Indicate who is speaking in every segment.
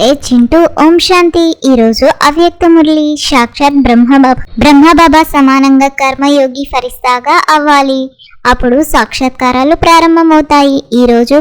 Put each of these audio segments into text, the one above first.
Speaker 1: అరే చింటూ. ఓం శాంతి. ఈరోజు అవ్యక్త మురళి సాక్షాత్ బ్రహ్మబాబా బ్రహ్మబాబా సమానంగా కర్మయోగి ఫరిస్తాగా అవ్వాలి. అప్పుడు సాక్షాత్కారాలు ప్రారంభమవుతాయి. ఈ రోజు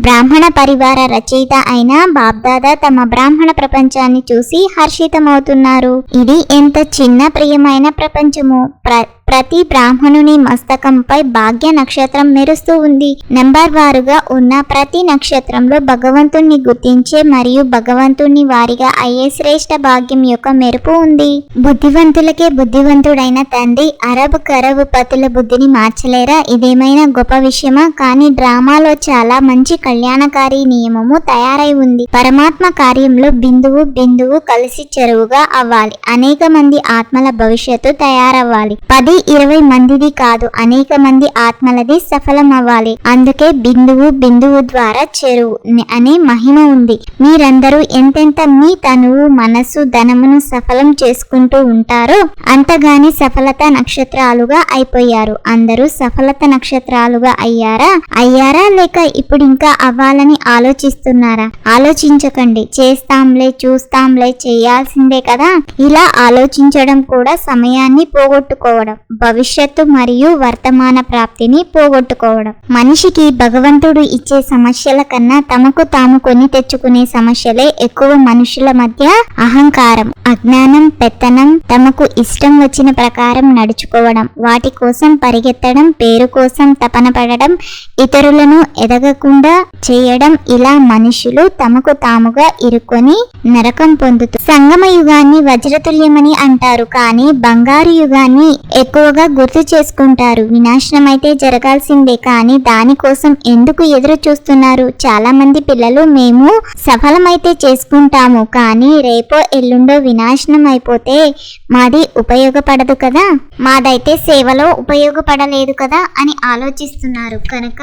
Speaker 1: బ్రాహ్మణ పరివార రచయిత అయిన బాబ్దాదా తమ బ్రాహ్మణ ప్రపంచాన్ని చూసి హర్షితమవుతున్నారు. ఇది ఎంత చిన్న ప్రియమైన ప్రపంచము. ప్ర ప్రతి బ్రాహ్మణుని మస్తకంపై భాగ్య నక్షత్రం మెరుస్తూ ఉంది. నెంబర్ వారుగా ఉన్న ప్రతి నక్షత్రంలో భగవంతుణ్ణి గుర్తించే మరియు భగవంతుణ్ణి వారిగా అయ్యే శ్రేష్ఠ భాగ్యం యొక్క మెరుపు ఉంది. బుద్ధివంతులకే బుద్ధివంతుడైన తండ్రి అరబ్ కరబ్ పతుల బుద్ధిని మార్చలేరా? ఇదేమైనా గొప్ప విషయమా? కానీ డ్రామాలో చాలా మంచి కళ్యాణకారి నియమము తయారై ఉంది. పరమాత్మ కార్యంలో బిందువు బిందువు కలిసి చెరువుగా అవ్వాలి. అనేక మంది ఆత్మల భవిష్యత్తు తయారవ్వాలి. పది ఇరవై మందిది కాదు అనేక మంది ఆత్మలది సఫలం అవ్వాలి అందుకే బిందువు బిందువు ద్వారా చెరువు అనే మహిమ ఉంది. మీరందరూ ఎంతెంత మీ తనువు మనసు ధనమును సఫలం చేసుకుంటూ ఉంటారో అంతగాని సఫలత నక్షత్రాలుగా అయిపోయారు. అందరూ సఫలత నక్షత్రాలుగా అయ్యారా? అయ్యారా? లేక ఇప్పుడు ఇంకా అవ్వాలని ఆలోచిస్తున్నారా? ఆలోచించకండి. చేస్తాంలే చూస్తాంలే చేయాల్సిందే కదా. ఇలా ఆలోచించడం కూడా సమయాన్ని పోగొట్టుకోవడం. భవిష్యత్తు మరియు వర్తమాన ప్రాప్తిని పోగొట్టుకోవడం. మనిషికి భగవంతుడు ఇచ్చే సమస్యల కన్నా తమకు తాము కొని తెచ్చుకునే సమస్యలే ఎక్కువ మనుషుల మధ్య అహంకారం అజ్ఞానం పెత్తనం తమకు ఇష్టం వచ్చిన ప్రకారం నడుచుకోవడం వాటి కోసం పరిగెత్తడం పేరు కోసం తపన పడడం ఇతరులను ఎదగకుండా చేయడం ఇలా మనుషులు తమకు తాముగా ఇరుక్కొని నరకం పొందుతూ సంగమ యుగాన్ని వజ్రతుల్యమని అంటారు. కానీ బంగారు యుగాన్ని ఎక్కువ ఎక్కువగా గుర్తు చేసుకుంటారు. వినాశనం అయితే జరగాల్సిందే. కానీ దానికోసం ఎందుకు ఎదురు చూస్తున్నారు? చాలా మంది పిల్లలు మేము సఫలమైతే చేసుకుంటాము. కానీ రేపో ఎల్లుండో వినాశనం అయిపోతే మాది ఉపయోగపడదు కదా? మాదైతే సేవలో ఉపయోగపడలేదు కదా? అని ఆలోచిస్తున్నారు. కనుక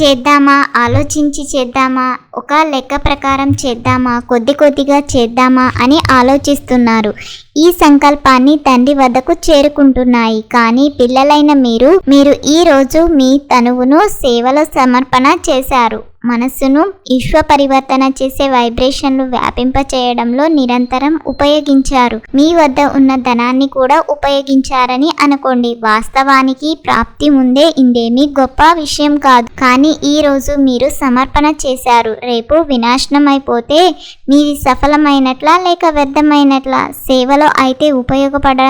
Speaker 1: చేద్దామా? ఆలోచించి చేద్దామా? ఒక లెక్క ప్రకారం చేద్దామా? కొద్ది కొద్దిగా చేద్దామా? అని ఆలోచిస్తున్నారు. ఈ సంకల్పాన్ని తండ్రి వద్దకు చేరుకుంటున్నాయి. కానీ పిల్లలైన మీరు మీరు ఈ రోజు మీ తనువును సేవలో సమర్పణ చేశారు. మనస్సును విశ్వ పరివర్తన చేసే వైబ్రేషన్లు వ్యాపింప చేయడంలో నిరంతరం ఉపయోగించారు. మీ వద్ద ఉన్న ధనాన్ని కూడా ఉపయోగించారని అనుకోండి. వాస్తవానికి ప్రాప్తి ముందే ఇందేమీ గొప్ప విషయం కాదు. కానీ ఈ రోజు మీరు సమర్పణ చేశారు. రేపు వినాశనం అయిపోతే మీది సఫలమైనట్లా లేక వ్యర్థమైనట్లా? సేవలో అయితే ఉపయోగపడ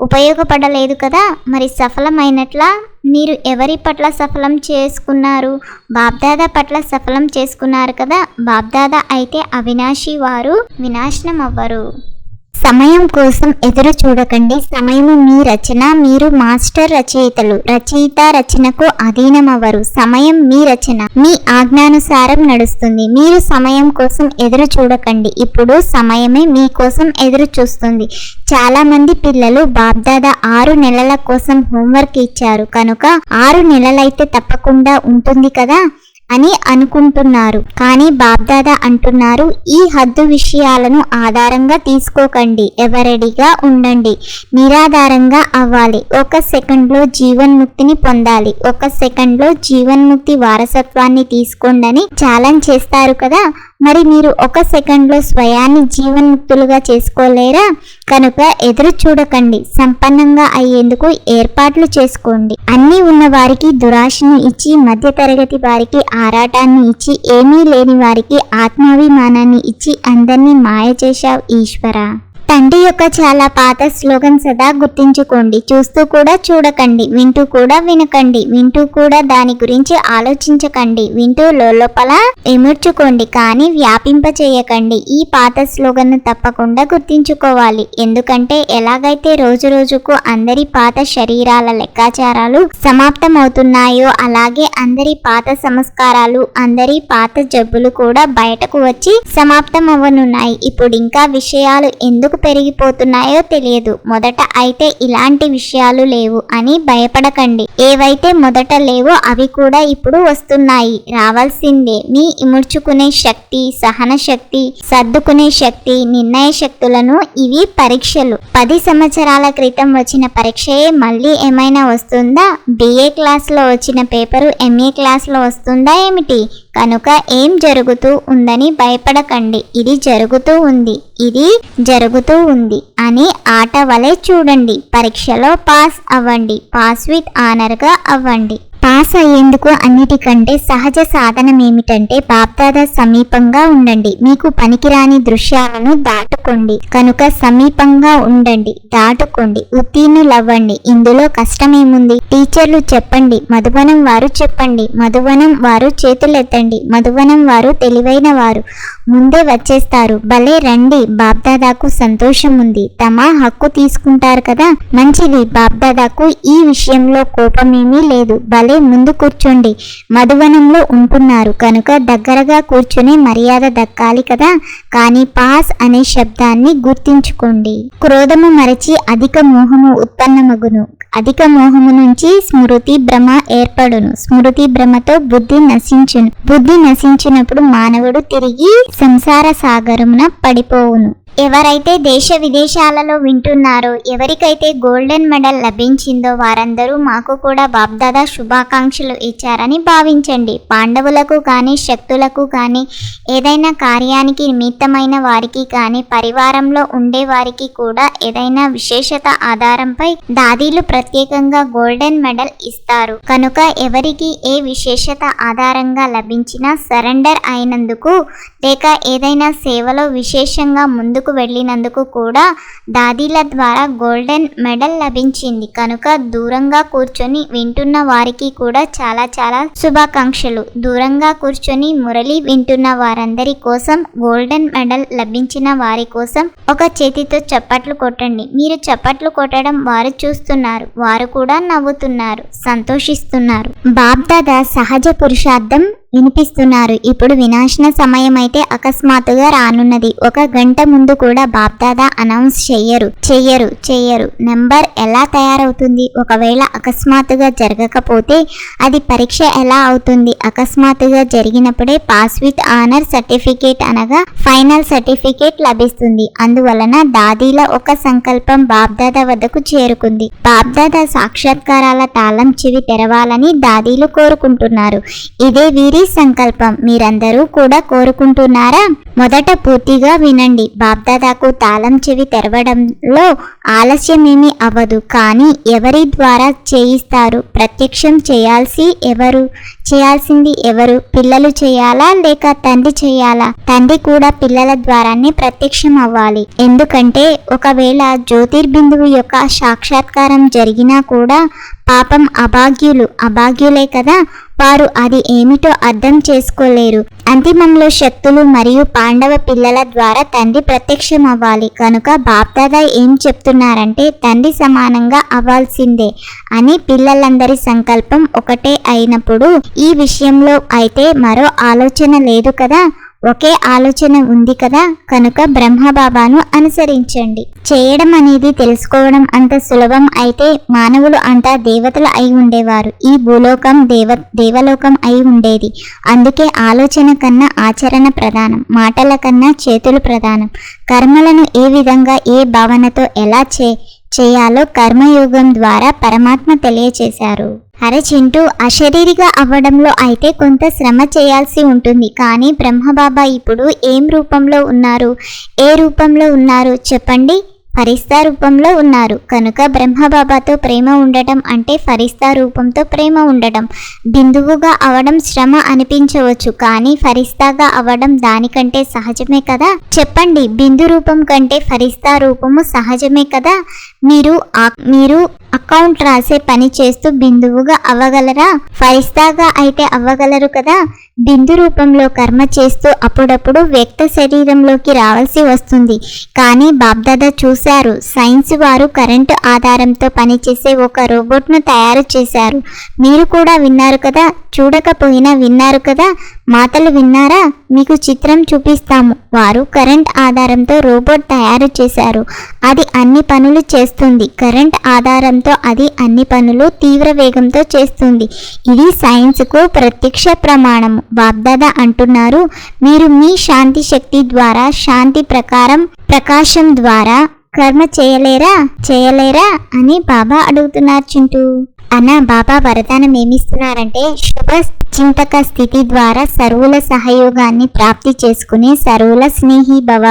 Speaker 1: ఉపయోగపడలేదు కదా? మరి సఫలమైనట్లా మీరు ఎవరి పట్ల సఫలం చేసుకున్నారు? బాబ్దాదా పట్ల సఫలం చేసుకున్నారు కదా? బాబ్దాదా అయితే అవినాశి వారు వినాశనం అవ్వరు సమయం కోసం ఎదురు చూడకండి. సమయము మీ రచన మీరు మాస్టర్ రచయితలు. రచయిత రచనకు అధీనమవ్వరు. సమయం మీ రచన. మీ ఆజ్ఞానుసారం నడుస్తుంది. మీరు సమయం కోసం ఎదురు చూడకండి. ఇప్పుడు సమయమే మీకోసం ఎదురు చూస్తుంది. చాలామంది పిల్లలు బాబ్దాదా ఆరు నెలల కోసం హోంవర్క్ ఇచ్చారు. కనుక ఆరు నెలలైతే తప్పకుండా ఉంటుంది కదా? అని అనుకుంటున్నారు. కానీ బాబ్దాదా అంటున్నారు ఈ హద్దు విషయాలను ఆధారంగా తీసుకోకండి. ఎవరెడిగా ఉండండి. నిరాధారంగా అవ్వాలి. ఒక సెకండ్లో జీవన్ముక్తిని పొందాలి. ఒక సెకండ్లో జీవన్ముక్తి వారసత్వాన్ని తీసుకోండి ఛాలెంజ్ చేస్తారు కదా. మరి మీరు ఒక సెకండ్లో స్వయాన్ని జీవన్ముక్తులుగా చేసుకోలేరా? కనుక ఎదురు చూడకండి. సంపన్నంగా అయ్యేందుకు ఏర్పాట్లు చేసుకోండి. అన్నీ ఉన్న వారికి దురాశను ఇచ్చి మధ్యతరగతి వారికి ఆరాటాన్ని ఇచ్చి ఏమీ లేని వారికి ఆత్మాభిమానాన్ని ఇచ్చి అందరినీ మాయ చేశావు ఈశ్వర. తండ్రి యొక్క చాలా పాత స్లోగన్ సదా గుర్తించుకోండి. చూస్తూ కూడా చూడకండి. వింటూ కూడా వినకండి. వింటూ కూడా దాని గురించి ఆలోచించకండి. వింటూ లోపల ఇముడ్చుకోండి కానీ వ్యాపింప చేయకండి. ఈ పాత స్లోగన్ తప్పకుండా గుర్తించుకోవాలి. ఎందుకంటే ఎలాగైతే రోజు రోజుకు అందరి పాత శరీరాల లెక్కాచారాలు సమాప్తమవుతున్నాయో అలాగే అందరి పాత సంస్కారాలు అందరి పాత జబ్బులు కూడా బయటకు వచ్చి సమాప్తం అవ్వనున్నాయి ఇప్పుడు ఇంకా విషయాలు ఎందుకు పెరిగిపోతున్నాయో తెలియదు. మొదట అయితే ఇలాంటి విషయాలు లేవు అని భయపడకండి. ఏవైతే మొదట లేవో అవి కూడా ఇప్పుడు వస్తున్నాయి. రావాల్సిందే మీ ఇముడ్చుకునే శక్తి సహన శక్తి సర్దుకునే శక్తి నిర్ణయ శక్తులను ఇవి పరీక్షలు. పది సంవత్సరాల క్రితం వచ్చిన పరీక్షయే మళ్ళీ ఏమైనా వస్తుందా? బిఏ క్లాస్లో వచ్చిన పేపరు ఎంఏ క్లాస్లో వస్తుందా ఏమిటి? కనుక ఏం జరుగుతూ ఉందని భయపడకండి. ఇది జరుగుతూ ఉంది. ఇది జరుగుతూ ఉంది అని ఆట వలె చూడండి. పరీక్షలో పాస్ అవ్వండి. పాస్ విత్ ఆనర్గా అవ్వండి. పాస్ అయ్యేందుకు అన్నిటికంటే సహజ సాధనం ఏమిటంటే బాప్దాద సమీపంగా ఉండండి. మీకు పనికిరాని దృశ్యాలను దాటుకోండి. కనుక సమీపంగా ఉండండి. దాటుకోండి. ఉత్తీర్ణులవ్వండి ఇందులో కష్టమేముంది? టీచర్లు చెప్పండి. మధువనం వారు చెప్పండి. మధువనం వారు చేతులెత్తండి. మధువనం వారు తెలివైన వారు. ముందే వచ్చేస్తారు. భలే రండి. బాప్దాదాకు సంతోషం ఉంది తమ హక్కు తీసుకుంటారు కదా? మంచిది. బాప్దాదాకు ఈ విషయంలో కోపమేమీ లేదు. భలే ముందు కూర్చోండి. మధువనంలో ఉంటున్నారు. కనుక దగ్గరగా కూర్చుని మర్యాద దక్కాలి కదా? కానీ పాస్ అనే శబ్దాన్ని గుర్తించుకోండి. క్రోధము మరచి అధిక మోహము ఉత్పన్నమగును. అధిక మోహము నుంచి స్మృతి భ్రమ ఏర్పడును. స్మృతి భ్రమతో బుద్ధి నశించును. బుద్ధి నశించినప్పుడు మానవుడు తిరిగి సంసార సాగరమున పడిపోవును. ఎవరైతే దేశ విదేశాలలో వింటున్నారో ఎవరికైతే గోల్డెన్ మెడల్ లభించిందో వారందరూ మాకు కూడా బాబ్దాదా శుభాకాంక్షలు ఇచ్చారని భావించండి. పాండవులకు కానీ శక్తులకు కానీ ఏదైనా కార్యానికి నిమిత్తమైన వారికి కానీ పరివారంలో ఉండే వారికి కూడా ఏదైనా విశేషత ఆధారంపై దాదీలు ప్రత్యేకంగా గోల్డెన్ మెడల్ ఇస్తారు. కనుక ఎవరికి ఏ విశేషత ఆధారంగా లభించినా సరెండర్ అయినందుకు లేక ఏదైనా సేవలో విశేషంగా ముందు ముందుకు వెళ్ళినందుకు కూడా దాదీల ద్వారా గోల్డెన్ మెడల్ లభించింది. కనుక దూరంగా కూర్చొని వింటున్న వారికి కూడా చాలా చాలా శుభాకాంక్షలు. దూరంగా కూర్చొని మురళి వింటున్న వారందరి కోసం గోల్డెన్ మెడల్ లభించిన వారి కోసం ఒక చేతితో చప్పట్లు కొట్టండి. మీరు చప్పట్లు కొట్టడం వారు చూస్తున్నారు. వారు కూడా నవ్వుతున్నారు సంతోషిస్తున్నారు. బాబ్దాదా సహజ పురుషార్థం వినిపిస్తున్నారు. ఇప్పుడు వినాశన సమయం అయితే అకస్మాత్తుగా రానున్నది. ఒక గంట ముందు కూడా బాప్దాదా అనౌన్స్ చెయ్యరు. చెయ్యరు చెయ్యరు. నెంబర్ ఎలా తయారవుతుంది? ఒకవేళ అకస్మాత్తుగా జరగకపోతే అది పరీక్ష ఎలా అవుతుంది? అకస్మాత్తుగా జరిగినప్పుడే పాస్ విత్ ఆనర్ సర్టిఫికేట్ అనగా ఫైనల్ సర్టిఫికేట్ లభిస్తుంది. అందువలన దాదీల ఒక సంకల్పం బాప్దాదా వద్దకు చేరుకుంది. బాప్దాదా సాక్షాత్కారాల తాళం చెవి తెరవాలని దాదీలు కోరుకుంటున్నారు. ఇదే వీరి సంకల్పం మీరందరూ కూడా కోరుకుంటున్నారా? మొదట పూర్తిగా వినండి. బాబ్దాదాకు తాళం చెవి తెరవడంలో ఆలస్యమేమీ అవ్వదు. కానీ ఎవరి ద్వారా చేయిస్తారు? ప్రత్యక్షం చేయాల్సి ఎవరు? చేయాల్సింది ఎవరు? పిల్లలు చేయాలా లేక తండ్రి చేయాలా? తండ్రి కూడా పిల్లల ద్వారానే ప్రత్యక్షం అవ్వాలి. ఎందుకంటే ఒకవేళ జ్యోతిర్బిందువు యొక్క సాక్షాత్కారం జరిగినా కూడా పాపం అభాగ్యులు అభాగ్యులే కదా? వారు అది ఏమిటో అర్థం చేసుకోలేరు. అంతిమంలో శక్తులు మరియు పాండవ పిల్లల ద్వారా తండ్రి ప్రత్యక్షం అవ్వాలి కనుక బాప్దాదా ఏం చెప్తున్నారంటే తండ్రి సమానంగా అవ్వాల్సిందే అని పిల్లలందరి సంకల్పం ఒకటే అయినప్పుడు ఈ విషయంలో అయితే మరో ఆలోచన లేదు కదా? ఒకే ఆలోచన ఉంది కదా? కనుక బ్రహ్మబాబాను అనుసరించండి. చేయడం అనేది తెలుసుకోవడం అంత సులభం అయితే మానవులు అంతా దేవతలు అయి ఉండేవారు. ఈ భూలోకం దేవ దేవలోకం అయి ఉండేది. అందుకే ఆలోచన కన్నా ఆచరణ ప్రధానం మాటల కన్నా చేతులు ప్రధానం. కర్మలను ఏ విధంగా ఏ భావనతో ఎలా చే చేయాలో కర్మయోగం ద్వారా పరమాత్మ తెలియచేశారు. అరే చింటూ అశరీరిగా అవ్వడంలో అయితే కొంత శ్రమ చేయాల్సి ఉంటుంది. కానీ బ్రహ్మబాబా ఇప్పుడు ఏం రూపంలో ఉన్నారు? ఏ రూపంలో ఉన్నారు? చెప్పండి. ఫరిస్తా రూపంలో ఉన్నారు. కనుక బ్రహ్మబాబాతో ప్రేమ ఉండటం అంటే ఫరిస్తా రూపంతో ప్రేమ ఉండటం. బిందువుగా అవడం శ్రమ అనిపించవచ్చు. కానీ ఫరిస్తాగా అవడం దానికంటే సహజమే కదా? చెప్పండి. బిందు రూపం కంటే ఫరిస్తా రూపము సహజమే కదా? మీరు మీరు అకౌంట్ రాసే పని చేస్తూ బిందువుగా అవ్వగలరా? ఫరిస్తాగా అయితే అవ్వగలరు కదా? బిందు రూపంలో కర్మ చేస్తూ అప్పుడప్పుడు వ్యక్త శరీరంలోకి రావాల్సి వస్తుంది. కానీ బాబ్దాదా చూశారు సైన్స్ వారు కరెంటు ఆధారంతో పనిచేసే ఒక రోబోట్ను తయారు చేశారు. మీరు కూడా విన్నారు కదా? చూడకపోయినా విన్నారు కదా? మాటలు విన్నారా? మీకు చిత్రం చూపిస్తాము. వారు కరెంట్ ఆధారంతో రోబోట్ తయారు చేశారు. అది అన్ని పనులు చేస్తుంది. కరెంట్ ఆధారంతో అది అన్ని పనులు తీవ్ర వేగంతో చేస్తుంది. ఇది సైన్స్కు ప్రత్యక్ష ప్రమాణము బాబ్దాదా అంటున్నారు మీరు మీ శాంతి శక్తి ద్వారా శాంతి ప్రకారం ప్రకాశం ద్వారా కర్మ చేయలేరా? చేయలేరా? అని బాబా అడుగుతున్నారు చింటూ. అన్న బాబా వరదానం ఏమిస్తున్నారంటే శుభ చింతక స్థితి ద్వారా సర్వుల సహయోగాన్ని ప్రాప్తి చేసుకునే సర్వుల స్నేహి భవ.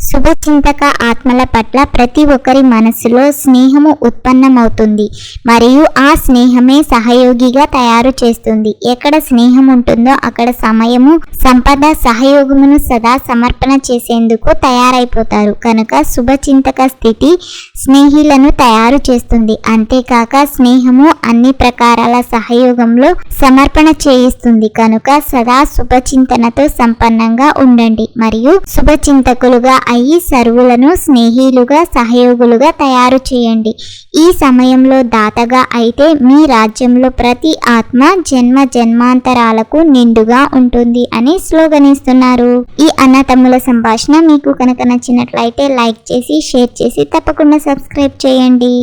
Speaker 1: శుభ చింతక ఆత్మల పట్ల ప్రతి ఒక్కరి మనసులో స్నేహము ఉత్పన్నమవుతుంది. మరియు ఆ స్నేహమే సహయోగిగా తయారు చేస్తుంది. ఎక్కడ స్నేహం ఉంటుందో అక్కడ సమయము సంపద సహయోగమును సదా సమర్పణ చేసేందుకు తయారైపోతారు. కనుక శుభచింతక స్థితి స్నేహిలను తయారు చేస్తుంది. అంతేకాక స్నేహము అన్ని ప్రకారాల సహయోగంలో సమర్పణ చేయిస్తుంది. కనుక సదా శుభచింతనతో సంపన్నంగా ఉండండి. మరియు శుభచింతకులుగా అయ్యి సర్వులను స్నేహిలుగా సహయోగులుగా తయారు చేయండి. ఈ సమయంలో దాతగా అయితే మీ రాజ్యంలో ప్రతి ఆత్మ జన్మ జన్మాంతరాలకు నిండుగా ఉంటుంది అని శ్లోగనిస్తున్నారు ఈ అన్నతమ్ముల సంభాషణ మీకు కనుక నచ్చినట్లయితే లైక్ చేసి షేర్ చేసి తప్పకుండా సబ్స్క్రైబ్ చేయండి.